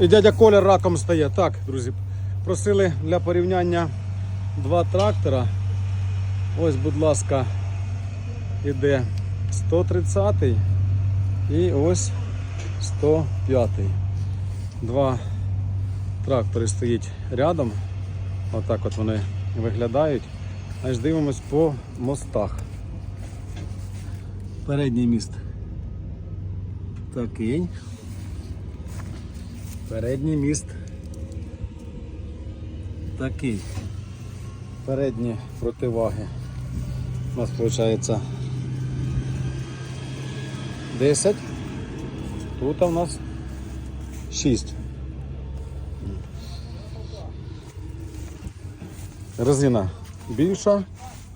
І дядя Коля раком стає. Так, друзі, просили для порівняння два трактора. Ось, будь ласка, іде 130 і ось 105. Два трактори стоять рядом. Отак от вони виглядають. Аж дивимось по мостах. Передній міст такий. Передній міст такий. Передні противаги. У нас виходить 10. Тут у нас 6. Резина більша,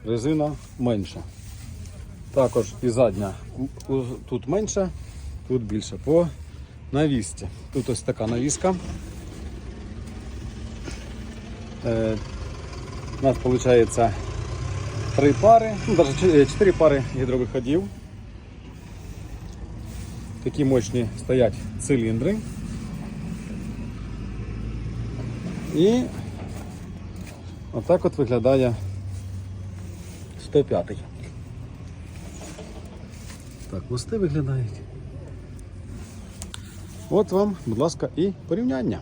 резина менша. Також і задня тут менша, тут більше. По навісці. Тут ось така навіска. Е, у нас виходить три пари, ну, навіть чотири пари гідрових ходів. Такі мощні стоять циліндри. І отак от виглядає 105. Так, мости виглядають. От вам, будь ласка, і порівняння.